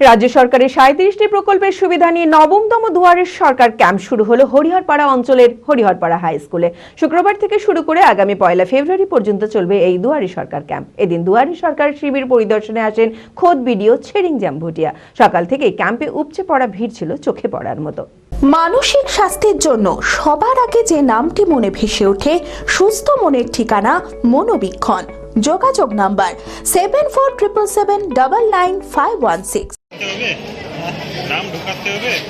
রাজ্য সরকারের সাঁত্রিশটি প্রকল্পের সুবিধা নিয়ে নবমতম দুয়ারের সরকার ক্যাম্প শুরু হলো হরিহরপাড়া অঞ্চলের হরিহরপাড়া হাই স্কুলে। শুক্রবার থেকে শুরু করে আগামী পয়লা ফেব্রুয়ারি পর্যন্ত চলবে এই দুয়ারি সরকার ক্যাম্প। এদিন দুয়ারি সরকার শিবির পরিদর্শনে আসেন খোদ বিডিও ছেড়িং জাম্ভুটিয়া সকাল থেকে ক্যাম্পে উপচে পড়া ভিড় ছিল চোখে পড়ার মতো। মানসিক স্বাস্থ্যের জন্য সবার আগে যে নামটি মনে ভেসে ওঠে, সুস্থ মনের ঠিকানা মনোবীক্ষণ। যোগাযোগ number seven four triple seven double nine five one six 对不对？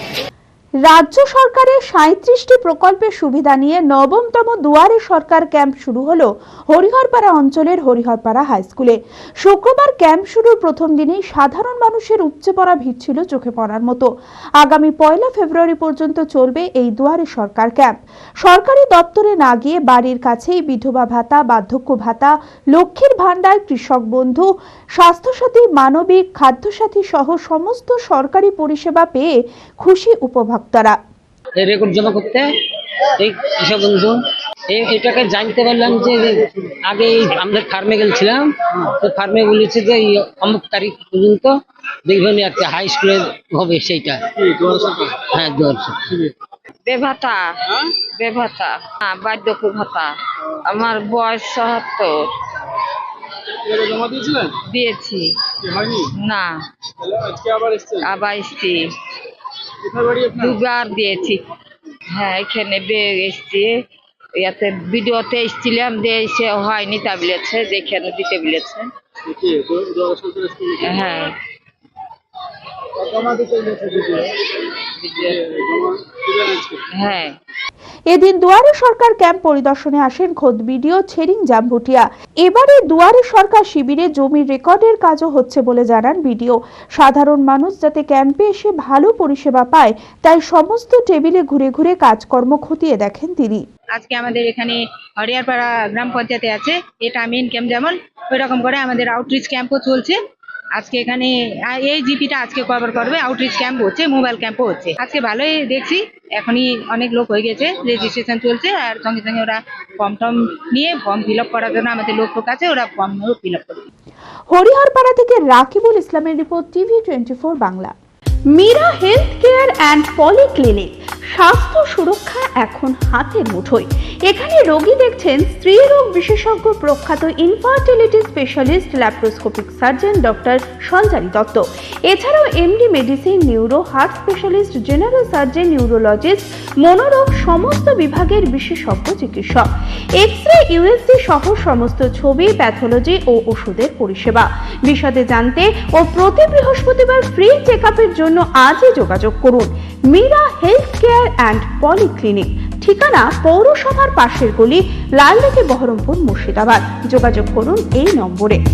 রাজ্য সরকারের সাঁত্রিশটি প্রকল্পের সুবিধা নিয়ে নবমতম দুয়ারে সরকার ক্যাম্প শুরু হলো হরিহরপাড়া অঞ্চলের হরিহরপাড়া হাই স্কুলে। শুক্রবার ক্যাম্প শুরুর প্রথম দিনেই সাধারণ মানুষের উপচে পড়া ভিড় ছিল চোখে পড়ার মতো। আগামী পয়লা ফেব্রুয়ারি পর্যন্ত চলবে এই দুয়ারে সরকার ক্যাম্প। সরকারি দপ্তরে না গিয়ে বাড়ির কাছেই বিধবা ভাতা, বার্ধক্য ভাতা, লক্ষ্মীর ভাণ্ডার, কৃষক বন্ধু, স্বাস্থ্যসাথী, মানবিক, খাদ্যসাথী সহ সমস্ত সরকারি পরিষেবা পেয়ে খুশি উপভোক্তারা এই রেকর্ড জমা করতে এই কৃষক বন্ধু এই এটাকে জানতে পারলাম যে আগে আমাদের ফার্মে গেছিলাম তো ফার্মে বলেছে যে অমুক তারিখ পর্যন্ত দেখবেন একটা হাই স্কুলে হবে সেইটা। হ্যাঁ দুয়ার বেভাতা বেভাতা হ্যাঁ বার্ধক্য ভাতা। আমার বয়স সহাত্তর এর জমা দিয়েছিলেন? দিয়েছি। না। আবার এসছি। দুবার দিয়েছি। হ্যাঁ এখানে বে এসছি। ইয়াতে ভিডিওতে এসছিলাম দিয়ে এসে হয়নি তা বলেছে যেখানে দিতে বলেছে। হ্যাঁ। হ্যাঁ। এদিন দুয়ারে সরকার ক্যাম্প পরিদর্শনে আসেন খোদ বিডিও ছেরিং জাম্বুটিয়া। এবারে দুয়ারে সরকার শিবিরে জমির রেকর্ডের কাজও হচ্ছে বলে জানান বিডিও। সাধারণ মানুষ যাতে ক্যাম্পে এসে ভালো পরিষেবা পায়, তাই সমস্ত টেবিলে ঘুরে ঘুরে কাজকর্ম খতিয়ে দেখেন তিনি। আজকে আমাদের এখানে হরিয়ারপাড়া গ্রাম পঞ্চায়েতে আছে, এটা মেন ক্যাম্প যেমন ওই রকম করে আমাদের আউটরিচ ক্যাম্পও চলছে। আজকে এখানে এই জিপিটা আজকে কভার করবে আউটরিচ ক্যাম্প হচ্ছে মোবাইল ক্যাম্পও হচ্ছে। আজকে ভালোই দেখছি এখনই অনেক লোক হয়ে গেছে রেজিস্ট্রেশন চলছে আর সঙ্গে সঙ্গে ওরা ফর্ম টর্ম নিয়ে ফর্ম ফিল আপ করার জন্য আমাদের লোক টোক আছে ওরা ফর্ম ফিল আপ করবে। হরিহরপাড়া থেকে রাকিবুল ইসলামের report TV twenty four Bangla. Mira health care and polyclinic স্বাস্থ্য সুরক্ষা এখন হাতের মুঠোয়। এখানে রোগী দেখছেন স্ত্রী রোগ বিশেষজ্ঞ প্রখ্যাত infertility specialist laparoscopic surgeon doctor Sanchari Datta. এছাড়াও MD medicine neuro heart specialist general surgeon neurologist মনোরোগ সমস্ত বিভাগের বিশেষজ্ঞ চিকিৎসক। এক্স রে ইউএসজি সহ সমস্ত ছবি প্যাথোলজি ও ওষুধের পরিষেবা। বিশদে জানতে ও প্রতি বৃহস্পতিবার ফ্রি চেক জন্য আজই যোগাযোগ করুন। Mira health care and polyclinic ঠিকানা পৌরসভার পাশের গলি লালদিঘি বহরমপুর মুর্শিদাবাদ। যোগাযোগ করুন এই নম্বরে।